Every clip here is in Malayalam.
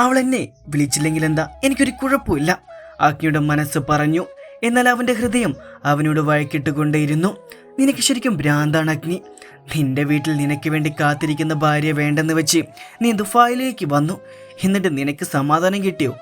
അവൾ എന്നെ വിളിച്ചില്ലെങ്കിൽ എന്താ എനിക്കൊരു കുഴപ്പമില്ല. അഗ്നിയുടെ മനസ്സ് പറഞ്ഞു. എന്നാൽ അവന്റെ ഹൃദയം അവനോട് വഴക്കിട്ടുകൊണ്ടേയിരുന്നു. നിനക്ക് ശരിക്കും ഭ്രാന്താണ് അഗ്നി. നിന്റെ വീട്ടിൽ നിനക്ക് വേണ്ടി കാത്തിരിക്കുന്ന ഭാര്യ വേണ്ടെന്ന് വെച്ച് നീ ദുഫായിലേക്ക് വന്നു? എന്നിട്ട് നിനക്ക് സമാധാനം കിട്ടിയോ?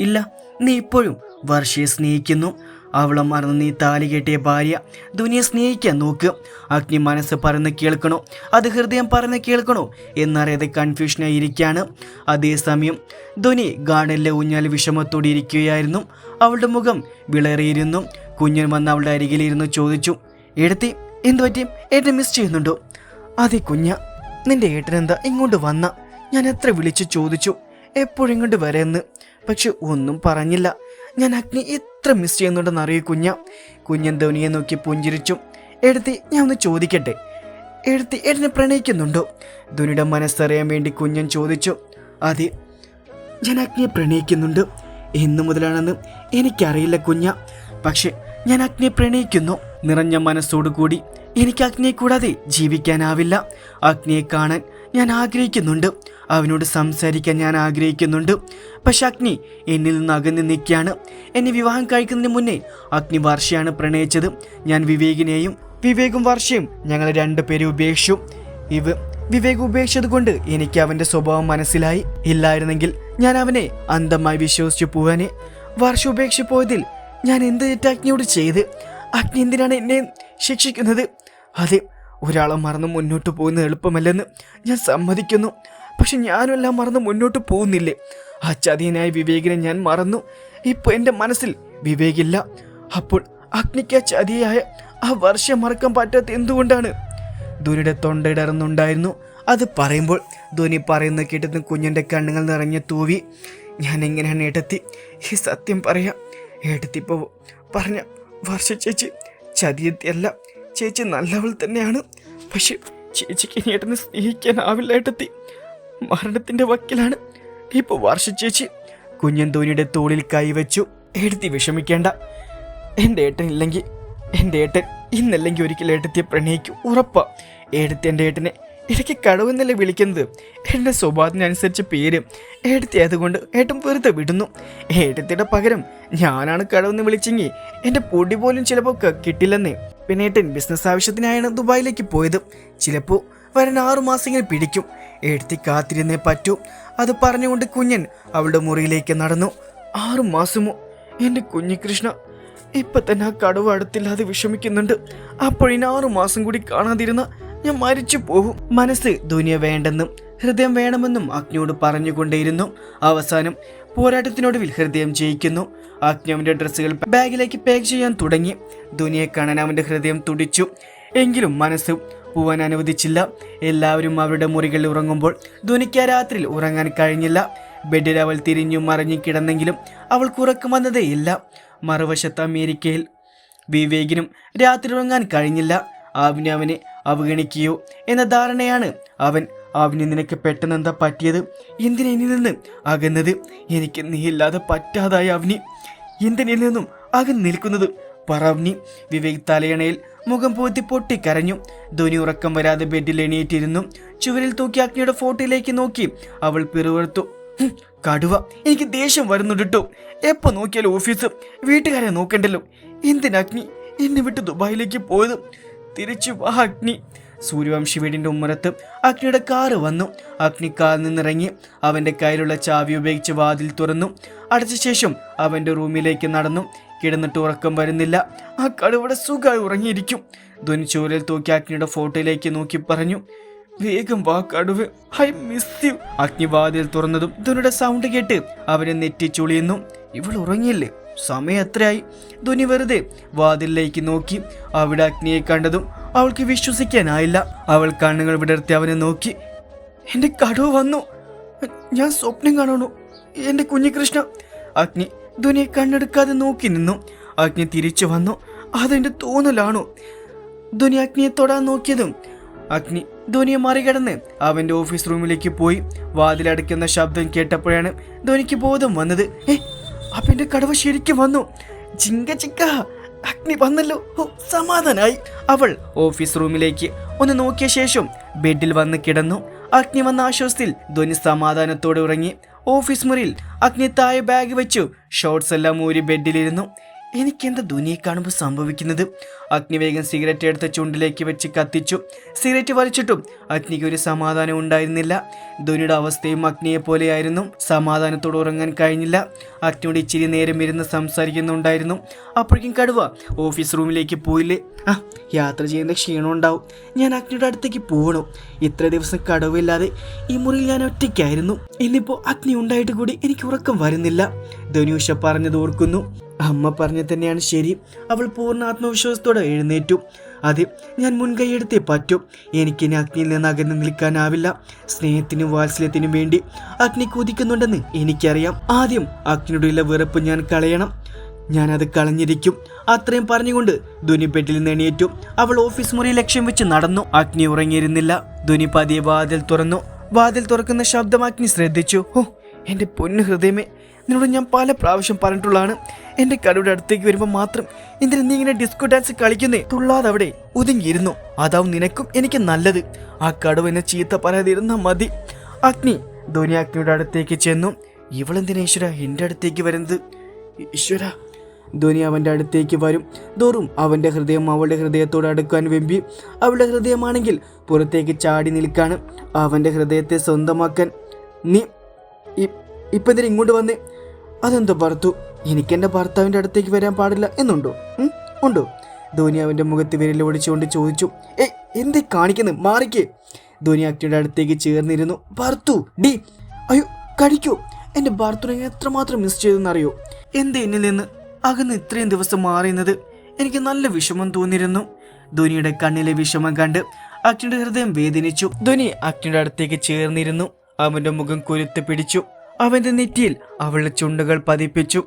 ഇല്ല നീ ഇപ്പോഴും വർഷയെ സ്നേഹിക്കുന്നു. അവളെ മറന്ന് നീ താലി കെട്ടിയ ഭാര്യ ദുനിയെ സ്നേഹിക്കാൻ നോക്ക്. അഗ്നി മനസ്സ് പറഞ്ഞ് കേൾക്കണോ? അത് ഹൃദയം പറഞ്ഞ് കേൾക്കണോ? എന്നറിയാതെ കൺഫ്യൂഷനായി ഇരിക്കുകയാണ് അതേസമയം ധോനി ഗാർഡനിലെ ഊഞ്ഞാൽ വിഷമത്തോടെ ഇരിക്കുകയായിരുന്നു. അവളുടെ മുഖം വിളറിയിരുന്നു. കുഞ്ഞൻ വന്ന് അവളുടെ അരികിലിരുന്നു ചോദിച്ചു എടുത്തി എന്തു പറ്റി? മിസ് ചെയ്യുന്നുണ്ടോ? അതെ കുഞ്ഞ നിന്റെ ഏട്ടൻ എന്താ ഇങ്ങോട്ട് വന്ന? ഞാൻ എത്ര വിളിച്ചു ചോദിച്ചു? എപ്പോഴും ഇങ്ങോട്ട് വരെയെന്ന് പക്ഷെ ഒന്നും പറഞ്ഞില്ല. ഞാൻ അഗ്നി എത്ര മിസ് ചെയ്യുന്നുണ്ടെന്ന് അറിയൂ കുഞ്ഞ. കുഞ്ഞൻ ധോനിയെ നോക്കി പുഞ്ചിരിച്ചു. എടുത്തി ഞാൻ ഒന്ന് ചോദിക്കട്ടെ? എടുത്തി എന്നെ പ്രണയിക്കുന്നുണ്ടോ? ധോനിയുടെ മനസ്സറിയാൻ വേണ്ടി കുഞ്ഞൻ ചോദിച്ചു. അതെ ഞാൻ അഗ്നിയെ പ്രണയിക്കുന്നുണ്ട്. എന്നു മുതലാണെന്ന് എനിക്കറിയില്ല കുഞ്ഞ. പക്ഷെ ഞാൻ അഗ്നിയെ പ്രണയിക്കുന്നു. നിറഞ്ഞ മനസ്സോടുകൂടി എനിക്ക് അഗ്നിയെ കൂടാതെ ജീവിക്കാനാവില്ല. അഗ്നിയെ കാണാൻ ഞാൻ ആഗ്രഹിക്കുന്നുണ്ട്. അവനോട് സംസാരിക്കാൻ ഞാൻ ആഗ്രഹിക്കുന്നുണ്ട്. പക്ഷെ അഗ്നി എന്നിൽ നിന്ന് അകന്ന് നിൽക്കുകയാണ്. എന്നെ വിവാഹം കഴിക്കുന്നതിന് മുന്നേ അഗ്നി വർഷയാണ് പ്രണയിച്ചത്. ഞാൻ വിവേകിനെയും വിവേകും വർഷയും ഞങ്ങൾ രണ്ടുപേരും ഉപേക്ഷിച്ചു. ഇവ വിവേക് ഉപേക്ഷിച്ചത് കൊണ്ട് എനിക്ക് അവന്റെ സ്വഭാവം മനസ്സിലായി. ഇല്ലായിരുന്നെങ്കിൽ ഞാൻ അവനെ അന്ധമായി വിശ്വസിച്ചു പോവാനെ. വർഷം ഉപേക്ഷിച്ചു പോയതിൽ ഞാൻ എന്ത് തെറ്റ് അഗ്നിയോട് ചെയ്ത്? അഗ്നി എന്തിനാണ് എന്നെ ശിക്ഷിക്കുന്നത്? അതെ ഒരാളെ മറന്ന് മുന്നോട്ട് പോകുന്നത് എളുപ്പമല്ലെന്ന് ഞാൻ സമ്മതിക്കുന്നു. പക്ഷെ എല്ലാം മറന്ന് മുന്നോട്ട് പോകുന്നില്ലേ? ആ ചതിയനായ വിവേകിനെ ഞാൻ മറന്നു. ഇപ്പൊ എന്റെ മനസ്സിൽ വിവേകില്ല. അപ്പോൾ അഗ്നിക്ക് ആ ചതിയായ ആ വർഷം മറക്കാൻ പറ്റാത്ത എന്തുകൊണ്ടാണ്? ധോനിയുടെ തൊണ്ടയിടറുന്നുണ്ടായിരുന്നു അത് പറയുമ്പോൾ ധോനി പറയുന്ന കേട്ടത് കുഞ്ഞിന്റെ കണ്ണുകൾ നിറഞ്ഞ തൂവി ഞാൻ എങ്ങനെയാണ് ഏട്ടത്തി? ഈ സത്യം പറയാം. ഏട്ടത്തി ഇപ്പോൾ പറഞ്ഞ വർഷ ചേച്ചി ചതിയത്തിയല്ല ചേച്ചി നല്ലവൾ തന്നെയാണ്. പക്ഷെ ചേച്ചിക്ക് ഇനി ഏട്ടനെ സ്നേഹിക്കാനാവില്ല ഏട്ടത്തി. മരണത്തിന്റെ വക്കിലാണ്. ഇപ്പൊ വർഷ ചേച്ചി കുഞ്ഞൻ ധോനിയുടെ തോളിൽ കൈവച്ചു എഴുതി വിഷമിക്കേണ്ട. എന്റെ ഏട്ടൻ ഇല്ലെങ്കിൽ എന്റെ ഏട്ടൻ ഇന്നല്ലെങ്കിൽ ഒരിക്കൽ ഏട്ടത്തിയെ പ്രണയിക്കും. ഉറപ്പാ. ഏടത്തി എന്റെ ഏട്ടനെ ഇടയ്ക്ക് കടവെന്നല്ലേ വിളിക്കുന്നത്? എന്റെ സ്വഭാവത്തിനനുസരിച്ച് പേര്. ഏടത്തി ആയതുകൊണ്ട് ഏട്ടൻ വെറുതെ വിടുന്നു. ഏട്ടത്തിയുടെ പകരം ഞാനാണ് കടവെന്ന് വിളിച്ചെങ്കിൽ എന്റെ പൊടി പോലും ചിലപ്പോൾ കിട്ടില്ലെന്നേ. പിന്നെ ഏട്ടൻ ബിസിനസ് ആവശ്യത്തിനായാണ് ദുബായിലേക്ക് പോയത്. ചിലപ്പോൾ വരാൻ ആറുമാസെങ്കിലും പിടിക്കും. ഏട്ടത്തി കാത്തിരുന്നേ പറ്റൂ. അത് പറഞ്ഞുകൊണ്ട് കുഞ്ഞൻ അവളുടെ മുറിയിലേക്ക് നടന്നു. ആറു മാസമോ? എന്റെ കുഞ്ഞികൃഷ്ണ ഇപ്പൊ തന്നെ ആ കടുവ അടുത്തില്ലാതെ വിഷമിക്കുന്നുണ്ട്. അപ്പോഴിന് ആറു മാസം കൂടി കാണാതിരുന്ന ഞാൻ മരിച്ചു പോകും മനസ്സ് ദുനിയ വേണ്ടെന്നും ഹൃദയം വേണമെന്നും അഗ്നിയോട് പറഞ്ഞുകൊണ്ടേയിരുന്നു. അവസാനം പോരാട്ടത്തിനൊടുവിൽ ഹൃദയം ജയിക്കുന്നു. അഗ്നി അവന്റെ ഡ്രസ്സുകൾ ബാഗിലേക്ക് പാക്ക് ചെയ്യാൻ തുടങ്ങി. ദുനിയെ കാണാൻ അവന്റെ ഹൃദയം തുടിച്ചു. എങ്കിലും മനസ്സ് പോവാൻ അനുവദിച്ചില്ല. എല്ലാവരും അവരുടെ മുറികളിൽ ഉറങ്ങുമ്പോൾ ധോനിക്ക് രാത്രിയിൽ ഉറങ്ങാൻ കഴിഞ്ഞില്ല. ബെഡിൽ അവൾ തിരിഞ്ഞും മറിഞ്ഞും കിടന്നെങ്കിലും അവൾക്ക് ഉറക്കം വന്നതേയില്ല മറുവശത്ത് അമേരിക്കയിൽ വിവേകിനും രാത്രി ഉറങ്ങാൻ കഴിഞ്ഞില്ല. ആവിന് അവനെ അവഗണിക്കുകയോ എന്ന ധാരണയാണ് അവൻ. അവന് നിനക്ക് പെട്ടെന്ന് എന്താ പറ്റിയത്? എന്തിനാ നിന്ന് അകന്നത്? എനിക്ക് നീ ഇല്ലാതെ പറ്റാതായ അവനി എന്തിനിൽ നിന്നും അകന്ന് നിൽക്കുന്നത്? പറവ്നി വിവേക് തലയണയിൽ മുഖം പൂത്തി പൊട്ടിക്കരഞ്ഞു. ധോനി ഉറക്കം വരാതെ ബെഡിൽ എണീറ്റിരുന്നു. ചുവരിൽ തൂക്കി അഗ്നിയുടെ ഫോട്ടോയിലേക്ക് നോക്കി. അവൾ പിറുവർത്തു കടുവ എനിക്ക് ദേഷ്യം വരുന്നുണ്ട് കേട്ടോ എപ്പോ നോക്കിയാലും ഓഫീസ് വീട്ടുകാരെ നോക്കണ്ടല്ലോ. എന്തിന് അഗ്നി? എന്നെ വിട്ട് ദുബായിലേക്ക് പോയത്? തിരിച്ചു വാ അഗ്നി. സൂര്യവംശി വീടിന്റെ ഉമ്മറത്ത് അഗ്നിയുടെ കാറ് വന്നു. അഗ്നി കാറിൽ നിന്നിറങ്ങി. അവന്റെ കയ്യിലുള്ള ചാവി ഉപയോഗിച്ച് വാതിൽ തുറന്നു. അടച്ച ശേഷം അവന്റെ റൂമിലേക്ക് നടന്നു. കിടന്നിട്ട് ഉറക്കം വരുന്നില്ല. ആ കടുവയുടെ സുഖമായി ഉറങ്ങിയിരിക്കും. ധ്വനി ചൂരൽ തൂക്കി അഗ്നിയുടെ ഫോട്ടോയിലേക്ക് നോക്കി പറഞ്ഞു വേഗം വാ കടുവ് ഐ മിസ് യു അഗ്നി വാതിൽ തുറന്നതും ധ്വനിയുടെ സൗണ്ട് കേട്ട് അവനെ നെറ്റി ചുളിയുന്നു ഇവൾ ഉറങ്ങിയല്ലേ? സമയം എത്രയായി? ധ്വനി വെറുതെ വാതിലിലേക്ക് നോക്കി. അവിടെ അഗ്നിയെ കണ്ടതും അവൾക്ക് വിശ്വസിക്കാനായില്ല. അവൾ കണ്ണുകൾ വിടർത്തി അവനെ നോക്കി. എന്റെ കടുവ വന്നു. ഞാൻ സ്വപ്നം കാണണു എന്റെ കുഞ്ഞികൃഷ്ണ. അഗ്നി ധ്വനിയെ കണ്ണെടുക്കാതെ നോക്കി നിന്നു. അഗ്നി തിരിച്ചു വന്നു. അതെന്റെ തോന്നലാണോ. ധ്വനി അഗ്നിയെ തൊടാൻ നോക്കിയതും അഗ്നി ധ്വനിയെ മറികടന്ന് അവന്റെ ഓഫീസ് റൂമിലേക്ക് പോയി. വാതിലടയ്ക്കുന്ന ശബ്ദം കേട്ടപ്പോഴാണ് ധ്വനിക്ക് ബോധം വന്നത്. ഏ അപ്പന്റെ കടവ് ശരിക്കും വന്നു. ചിങ്ക ചിക്ക അഗ്നി വന്നല്ലോ. ഓ സമാധാനായി. അവൾ ഓഫീസ് റൂമിലേക്ക് ഒന്ന് നോക്കിയ ശേഷം ബെഡിൽ വന്ന് കിടന്നു. അഗ്നി വന്ന ആശ്വാസത്തിൽ ധ്വനി സമാധാനത്തോടെ ഉറങ്ങി. ഓഫീസ് മുറിയിൽ അഗ്നി താഴെ ബാഗ് വെച്ചു. ഷോർട്സ് എല്ലാം ഊരി ബെഡിലിരുന്നു. എനിക്കെന്താ ധുനിയെ കാണുമ്പോൾ സംഭവിക്കുന്നത്? അഗ്നിവേഗം സിഗരറ്റ് എടുത്ത ചുണ്ടിലേക്ക് വെച്ച് കത്തിച്ചു. സിഗരറ്റ് വലിച്ചിട്ടും. അഗ്നിക്ക് ഒരു സമാധാനം ഉണ്ടായിരുന്നില്ല. ധുനിയുടെ അവസ്ഥയും അഗ്നിയെ പോലെയായിരുന്നു. സമാധാനത്തോടെ ഉറങ്ങാൻ കഴിഞ്ഞില്ല. അഗ്നിയോട് ഇച്ചിരി നേരം ഇരുന്ന് സംസാരിക്കുന്നുണ്ടായിരുന്നു. അപ്പോഴേക്കും കടുവ ഓഫീസ് റൂമിലേക്ക് പോയില്ലേ? ആ യാത്ര ചെയ്യുന്ന ക്ഷീണം ഉണ്ടാവും. ഞാൻ അഗ്നിയുടെ അടുത്തേക്ക് പോകണം ഇത്ര ദിവസം കടവില്ലാതെ ഈ മുറിയിൽ ഞാൻ ഒറ്റയ്ക്കായിരുന്നു. ഇന്നിപ്പോൾ അഗ്നി ഉണ്ടായിട്ട് കൂടി എനിക്ക് ഉറക്കം വരുന്നില്ല. ധനുഷ പറഞ്ഞത് ഓർക്കുന്നു. അമ്മ പറഞ്ഞ തന്നെയാണ് ശരി. അവൾ പൂർണ ആത്മവിശ്വാസത്തോടെ എഴുന്നേറ്റു. അതെ ഞാൻ മുൻകൈയെടുത്തേ പറ്റൂ. എനിക്കിനി അഗ്നിയിൽ നിന്ന് അകന്നു നിൽക്കാനാവില്ല. സ്നേഹത്തിനും വാത്സല്യത്തിനും വേണ്ടി അഗ്നി കുതിക്കുന്നുണ്ടെന്ന് എനിക്കറിയാം. ആദ്യം അഗ്നിയോടുള്ള വെറുപ്പ് ഞാൻ കളയണം. ഞാനത് കളഞ്ഞിരിക്കും. അത്രയും പറഞ്ഞുകൊണ്ട് ധ്വനി ബെഡിൽ നിന്ന് എണീറ്റു. അവൾ ഓഫീസ് മുറി ലക്ഷ്യം വെച്ച് നടന്നു. അഗ്നി ഉറങ്ങിയിരുന്നില്ല. ധ്വനി പതിയെ വാതിൽ തുറന്നു. വാതിൽ തുറക്കുന്ന ശബ്ദം അഗ്നി ശ്രദ്ധിച്ചു. ഓ എന്റെ പൊന്നു ഹൃദയമേ. നിന്നോട് ഞാൻ പല പ്രാവശ്യം പറഞ്ഞിട്ടുള്ളതാണ്. എന്റെ കടയുടെ അടുത്തേക്ക് വരുമ്പോൾ മാത്രം എന്തിനു നീ ഇങ്ങനെ ഡിസ്കോ ഡാൻസ് കളിക്കുന്നേ? തുള്ളാതെ അവിടെ ഒതുങ്ങിയിരുന്നു. അതാവും നിനക്കും എനിക്ക് നല്ലത്. ആ കടുവ എന്നെ ചീത്ത പറയാതിരുന്ന മതി. അഗ്നി ധോനി അഗ്നിയുടെ അടുത്തേക്ക് ചെന്നു. ഇവളെന്തിനാ ഈശ്വര എന്റെ അടുത്തേക്ക് വരുന്നത്? ഈശ്വര. ധോനി അവന്റെ അടുത്തേക്ക് വരും. തോറും അവന്റെ ഹൃദയം അവളുടെ ഹൃദയത്തോട് അടുക്കാൻ വെമ്പി. അവളുടെ ഹൃദയമാണെങ്കിൽ പുറത്തേക്ക് ചാടി നിൽക്കാണ് അവന്റെ ഹൃദയത്തെ സ്വന്തമാക്കാൻ. നീ ഇപ്പം എന്തിനാ ഇങ്ങോട്ട് വന്നേ? അതെന്തോ ഭർത്തു? എനിക്ക് എന്റെ ഭർത്താവിന്റെ അടുത്തേക്ക് വരാൻ പാടില്ല എന്നുണ്ടോ? ഉണ്ടോ? ധോനി അവന്റെ മുഖത്ത് വിരൽ ഓടിച്ചുകൊണ്ട് ചോദിച്ചു. ഏ എന്തേ കാണിക്കുന്നു? മാറിക്കേ. ധോനി അക്ടിയുടെ അടുത്തേക്ക് ചേർന്നിരുന്നു. ഭർത്തു ഡി അയ്യോ കഴിക്കൂ. എന്റെ ഭർത്തുനെ എത്രമാത്രം മിസ് ചെയ്തെന്നറിയോ? എന്ത് എന്നിൽ നിന്ന് അകന്ന് ഇത്രയും ദിവസം മാറിയുന്നത്? എനിക്ക് നല്ല വിഷമം തോന്നിയിരുന്നു. ധോനിയുടെ കണ്ണിലെ വിഷമം കണ്ട് അക്ടിയുടെ ഹൃദയം വേദനിച്ചു. ധോനി അക്ടിയുടെ അടുത്തേക്ക് ചേർന്നിരുന്നു. അവന്റെ മുഖം കുരുത്ത് പിടിച്ചു. അവന്റെ നെറ്റിയിൽ അവളുടെ ചുണ്ടുകൾ പതിപ്പിച്ചു.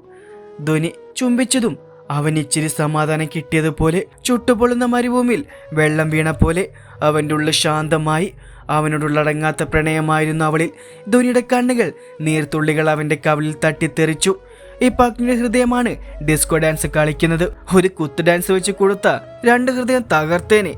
ധ്വനി ചുംബിച്ചതും അവൻ ഇച്ചിരി സമാധാനം കിട്ടിയതുപോലെ ചുട്ടുപൊള്ളുന്ന മരുഭൂമിയിൽ വെള്ളം വീണ പോലെ അവന്റെ ഉള്ളിൽ ശാന്തമായി അവനോടുള്ള അടങ്ങാത്ത പ്രണയമായിരുന്നു അവളിൽ. ധ്വനിയുടെ കണ്ണുകൾ നീർത്തുള്ളികൾ അവന്റെ കവലിൽ തട്ടിത്തെറിച്ചു. ഈ പഗ്നിയുടെ ഹൃദയമാണ് ഡിസ്കോ ഡാൻസ് കളിക്കുന്നത്. ഒരു കുത്ത് ഡാൻസ് വെച്ച് കൊടുത്ത രണ്ട് ഹൃദയം തകർത്തേനെ.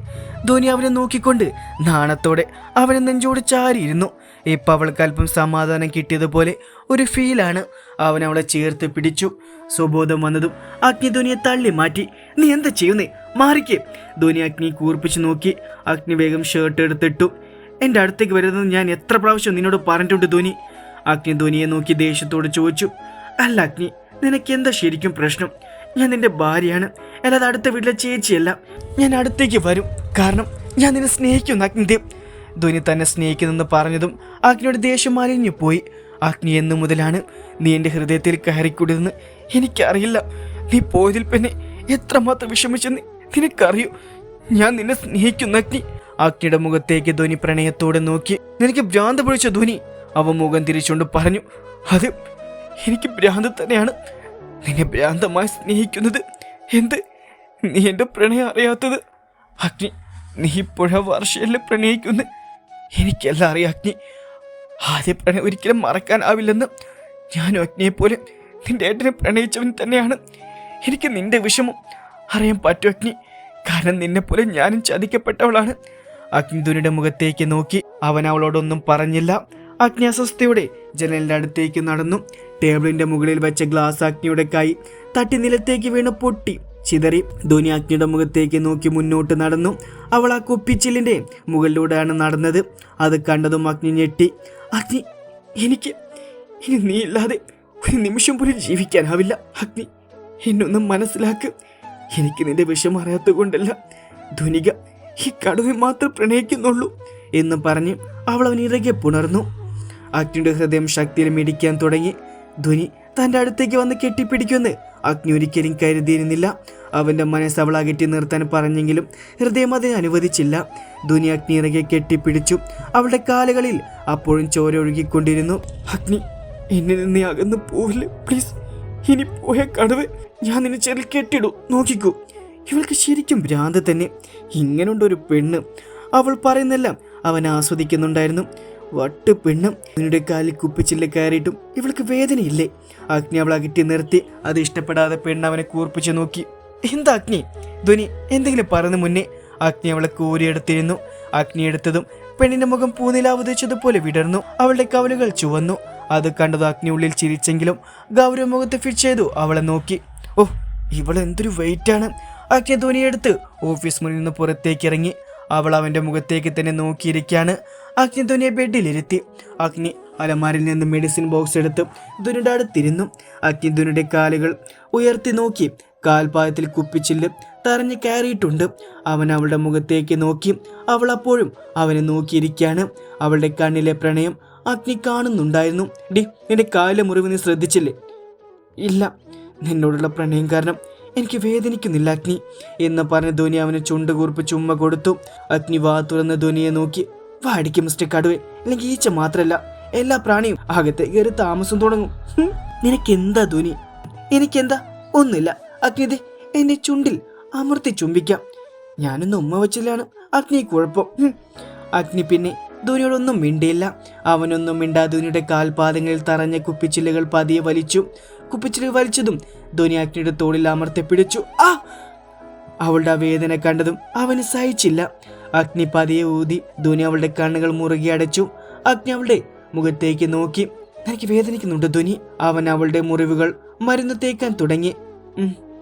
ധോനി അവനെ നോക്കിക്കൊണ്ട് നാണത്തോടെ അവനെ നെഞ്ചോട് ചാരിയിരുന്നു. ഇപ്പം അവൾക്ക് അല്പം സമാധാനം കിട്ടിയതുപോലെ ഒരു ഫീലാണ്. അവൻ അവളെ ചേർത്ത് പിടിച്ചു. സ്വബോധം വന്നതും അഗ്നി ധുനിയെ തള്ളി മാറ്റി. നീ എന്താ ചെയ്യുന്നേ? മാറിക്കേ. ധുനി അഗ്നി കൂർപ്പിച്ചു നോക്കി. അഗ്നി വേഗം ഷർട്ട് എടുത്തിട്ടു. എന്റെ അടുത്തേക്ക് വരുന്നത് ഞാൻ എത്ര പ്രാവശ്യം നിന്നോട് പറഞ്ഞിട്ടുണ്ട് ധുനി? അഗ്നി ധുനിയെ നോക്കി ദേഷ്യത്തോട് ചോദിച്ചു. അല്ല അഗ്നി നിനക്ക് എന്താ ശരിക്കും പ്രശ്നം? ഞാൻ നിന്റെ ഭാര്യയാണ്. അല്ലാതെ അടുത്ത വീട്ടിലെ ചേച്ചിയല്ല. ഞാൻ അടുത്തേക്ക് വരും. കാരണം ഞാൻ നിന്നെ സ്നേഹിക്കുന്നു അഗ്നിദേവ്. ധോനി തന്നെ സ്നേഹിക്കുന്നെന്ന് പറഞ്ഞതും അഗ്നിയുടെ ദേഷ്യം മാലിന്യു പോയി. അഗ്നി എന്നു മുതലാണ് നീ എന്റെ ഹൃദയത്തിൽ കയറിക്കൂടിയതെന്ന് എനിക്കറിയില്ല. നീ പോയതിൽ പിന്നെ എത്രമാത്രം വിഷമിച്ചെന്ന് നിനക്കറിയൂ? ഞാൻ നിന്നെ സ്നേഹിക്കുന്നു അഗ്നി. അഗ്നിയുടെ മുഖത്തേക്ക് ധ്വനി പ്രണയത്തോടെ നോക്കി. നിനക്ക് ഭ്രാന്ത് പൊഴിച്ച ധ്വനി അവ മുഖം തിരിച്ചുകൊണ്ട് പറഞ്ഞു അത് എനിക്ക് ഭ്രാന്ത് തന്നെയാണ്. നിന്നെ ഭ്രാന്തമായി സ്നേഹിക്കുന്നത് എന്ത്? നീ എന്റെ പ്രണയം അറിയാത്തത്? അഗ്നി നീ ഇപ്പോഴാ വർഷയല്ലേ പ്രണയിക്കുന്നു? എനിക്കെല്ലാം അറിയാം അഗ്നി. ആദ്യ പ്രണയം ഒരിക്കലും മറക്കാനാവില്ലെന്ന് ഞാനും അഗ്നിയെപ്പോലെ നിന്റെ ഏട്ടനെ പ്രണയിച്ചവൻ തന്നെയാണ്. എനിക്ക് നിന്റെ വിഷമം അറിയാൻ പറ്റും അഗ്നി. കാരണം നിന്നെപ്പോലെ ഞാനും ചതിക്കപ്പെട്ടവളാണ്. അഗ്നിധുനിയുടെ മുഖത്തേക്ക് നോക്കി. അവൻ അവളോടൊന്നും പറഞ്ഞില്ല. അഗ്നി അസ്വസ്ഥയോടെ ജനലിന്റെ അടുത്തേക്ക് നടന്നു. ടേബിളിന്റെ മുകളിൽ വെച്ച ഗ്ലാസ് അഗ്നിയുടെ കൈ തട്ടി നിലത്തേക്ക് വീണ് പൊട്ടി. ചിതറി ധോനി അഗ്നിയുടെ മുഖത്തേക്ക് നോക്കി മുന്നോട്ട് നടന്നു. അവൾ ആ കുപ്പിച്ചില്ലിന്റെ മുകളിലൂടെയാണ് നടന്നത്. അത് കണ്ടതും അഗ്നി ഞെട്ടി. അഗ്നി എനിക്ക് ഇനി നീ ഇല്ലാതെ ഒരു നിമിഷം പോലും ജീവിക്കാനാവില്ല. അഗ്നി എന്നൊന്നും മനസ്സിലാക്ക്. എനിക്ക് നിന്റെ വിഷം അറിയാത്ത കൊണ്ടല്ല ധുനിക ഈ കടുവെ മാത്രം പ്രണയിക്കുന്നുള്ളൂ എന്ന് പറഞ്ഞ് അവൾ അവൻ ഇറകെ പുണർന്നു. അഗ്നിയുടെ ഹൃദയം ശക്തിയിൽ മിടിക്കാൻ തുടങ്ങി. ധ്വനി തന്റെ അടുത്തേക്ക് വന്ന് കെട്ടിപ്പിടിക്കുമെന്ന് അഗ്നി ഒരിക്കലും കരുതിയിരുന്നില്ല. അവന്റെ മനസ്സ് അവൾ അകറ്റി നിർത്താൻ പറഞ്ഞെങ്കിലും ഹൃദയം അതിനെ അനുവദിച്ചില്ല. ധുനി അഗ്നി ഇറകെ കെട്ടിപ്പിടിച്ചു. അവളുടെ കാലുകളിൽ അപ്പോഴും ചോര ഒഴുകിക്കൊണ്ടിരുന്നു. അഗ്നി എന്നിൽ നിന്ന് അകന്ന് പോവില്ല പ്ലീസ് ഇനി പോയ കടവ് ഞാൻ നിന്നെ ചെറിൽ കെട്ടിടൂ നോക്കിക്കൂ ഇവൾക്ക് ശരിക്കും ഭ്രാന്ത് തന്നെ. ഇങ്ങനുണ്ടൊരു പെണ്ണ്. അവൾ പറയുന്നെല്ലാം അവൻ ആസ്വദിക്കുന്നുണ്ടായിരുന്നു. വട്ട് പെണ്ണും നിന്റെ കാലിൽ കുപ്പിച്ചില്ല കയറിയിട്ടും ഇവൾക്ക് വേദനയില്ലേ? അഗ്നി അവൾ അകറ്റി നിർത്തി. അത് ഇഷ്ടപ്പെടാതെ പെണ്ണ് അവനെ കൂർപ്പിച്ചു നോക്കി. എന്താ അഗ്നി ധ്വനി എന്തെങ്കിലും പറഞ്ഞു മുന്നേ അഗ്നി അവളെ കോരിയെടുത്തിരുന്നു. അഗ്നി എടുത്തതും പെണ്ണിന്റെ മുഖം പൂനിലാവ് ഉദിച്ചതുപോലെ വിടർന്നു. അവളുടെ കവലുകൾ ചുവന്നു. അത് കണ്ടത് അഗ്നി ഉള്ളിൽ ചിരിച്ചെങ്കിലും ഗൗരവ മുഖത്ത് ഫിറ്റ് ചെയ്തു. അവളെ നോക്കി. ഓ എന്തൊരു വെയിറ്റാണ് അഗ്നി ധ്വനിയെടുത്ത് ഓഫീസ് മുന്നിൽ നിന്ന് പുറത്തേക്ക് ഇറങ്ങി. അവൾ അവന്റെ മുഖത്തേക്ക് തന്നെ നോക്കിയിരിക്കുകയാണ് അഗ്നി ധുനിയെ ബെഡിലിരുത്തി. അഗ്നി അലമാരിൽ നിന്ന് മെഡിസിൻ ബോക്സ് എടുത്ത് ധുനിയുടെ അടുത്തിരുന്നു അഗ്നി ധുനിയുടെ കാലുകൾ ഉയർത്തി നോക്കി. കാൽപാദത്തിൽ കുപ്പിച്ചില്ല് തറഞ്ഞ് കയറിയിട്ടുണ്ട്. അവൻ അവളുടെ മുഖത്തേക്ക് നോക്കി. അവൾ അപ്പോഴും അവനെ നോക്കിയിരിക്കുകയാണ്. അവളുടെ കണ്ണിലെ പ്രണയം അഗ്നി കാണുന്നുണ്ടായിരുന്നു. ഡി നിന്റെ കാലിലെ മുറിവ് നീ ശ്രദ്ധിച്ചില്ലേ? ഇല്ല. നിന്നോടുള്ള പ്രണയം കാരണം എനിക്ക് വേദനിക്കുന്നില്ല അഗ്നി എന്ന് പറഞ്ഞ ധോനി അവനെ ചുണ്ടുകൂർപ്പ് ചുമ്മ കൊടുത്തു. അഗ്നി വാ തുറന്ന് ധോനിയെ നോക്കി. വാടിക്കും മിസ്റ്റർ കടുവേ. അല്ലെങ്കിൽ ഈച്ച മാത്രല്ല എല്ലാ പ്രാണിയും അകത്തെ കയറി താമസം തുടങ്ങും. നിനക്ക് നിനക്കെന്താ ധോനി? എനിക്കെന്താ? ഒന്നുമില്ല. അഗ്നി എന്റെ ചുണ്ടിൽ അമർത്തി ചുംബിക്കാം. ഞാനൊന്ന് ഉമ്മ വെച്ചില്ലാണ്. അഗ്നി കുഴപ്പം. അഗ്നി പിന്നെ ധോനിയോടൊന്നും മിണ്ടിയില്ല. അവനൊന്നും മിണ്ടാ ധോനിയുടെ കാൽപാദങ്ങളിൽ തറഞ്ഞ കുപ്പിച്ചില്ലുകൾ പതിയെ വലിച്ചു. കുപ്പിച്ചില്ലുകൾ വലിച്ചതും ധോനി അഗ്നിയുടെ തോളിൽ അമർത്തി പിടിച്ചു. ആ! അവളുടെ വേദന കണ്ടതും അവന് സഹിച്ചില്ല. അഗ്നി പതിയെ ഊതി ധോനി അവളുടെ കണ്ണുകൾ മുറുകെ അടച്ചു. അഗ്നി അവളുടെ മുഖത്തേക്ക് നോക്കി. എനിക്ക് വേദനിക്കുന്നുണ്ട് ധ്വനി അവൻ അവളുടെ മുറിവുകൾ മരുന്ന് തേക്കാൻ തുടങ്ങി.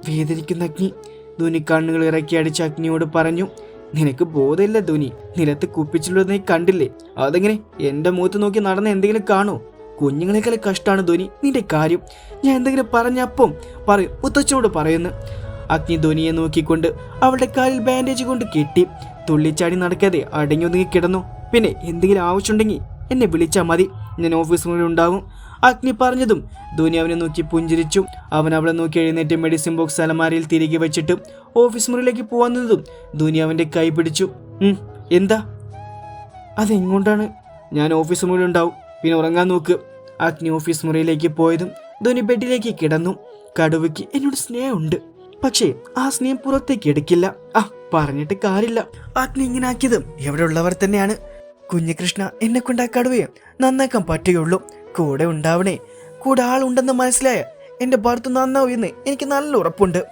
വേദനിക്കുന്ന അഗ്നി. ധ്വനി കണ്ണുകൾ ഇറക്കി അടിച്ച അഗ്നിയോട് പറഞ്ഞു. നിനക്ക് ബോധമില്ല ധ്വനി നിലത്ത് കുപ്പിച്ചുള്ളത് നീ കണ്ടില്ലേ? അതെങ്ങനെ? എന്റെ മുഖത്ത് നോക്കി നടന്ന എന്തെങ്കിലും കാണോ? കുഞ്ഞുങ്ങളെക്കാളും കഷ്ടമാണ് ധ്വനി നിന്റെ കാര്യം ഞാൻ എന്തെങ്കിലും പറഞ്ഞപ്പം പറയും. മുത്തച്ഛനോട് പറയുന്നു. അഗ്നി ധ്വനിയെ നോക്കിക്കൊണ്ട് അവളുടെ കാലിൽ ബാൻഡേജ് കൊണ്ട് കെട്ടി. തുള്ളിച്ചാടി നടക്കാതെ അടങ്ങിയൊതുങ്ങി കിടന്നു. പിന്നെ എന്തെങ്കിലും ആവശ്യമുണ്ടെങ്കിൽ എന്നെ വിളിച്ചാൽ മതി. ഞാൻ ഓഫീസിനുള്ളിൽ ഉണ്ടാവും അഗ്നി പറഞ്ഞതും ധോനി അവനെ നോക്കി പുഞ്ചിരിച്ചു. അവൻ അവളെ നോക്കി എഴുന്നേറ്റ് മെഡിസിൻ ബോക്സ് അലമാരയിൽ തിരികെ വെച്ചിട്ട് ഓഫീസ് മുറിയിലേക്ക് പോകുന്നതും ധോനി അവന്റെ കൈ പിടിച്ചു. "ഉം, എന്താ? അതെങ്ങോട്ടാണ്? ഞാൻ ഓഫീസ് മുറിയിൽ ഉണ്ടാവും. പിന്നെ ഉറങ്ങാൻ നോക്ക്. അഗ്നി ഓഫീസ് മുറിയിലേക്ക് പോയതും ധോനി ബെഡിലേക്ക് കിടന്നു. കടുവയ്ക്ക് എന്നോട് സ്നേഹമുണ്ട്. പക്ഷേ ആ സ്നേഹം പുറത്തേക്ക് എടുക്കില്ല. ആ പറഞ്ഞിട്ട് കാര്യമില്ല. അഗ്നി ഇങ്ങനെ ആക്കിയത് എവിടെ ഉള്ളവർ തന്നെയാണ്. കുഞ്ഞികൃഷ്ണ എന്നെ കൊണ്ട് ആ കടുവയെ നന്നാക്കാൻ പറ്റുകയുള്ളൂ. കൂടെ ഉണ്ടാവണേ. കൂടെ ആളുണ്ടെന്ന് മനസ്സിലായ എന്റെ ഭർത്ത് നന്നാവുമെന്ന് എനിക്ക് നല്ല ഉറപ്പുണ്ട്.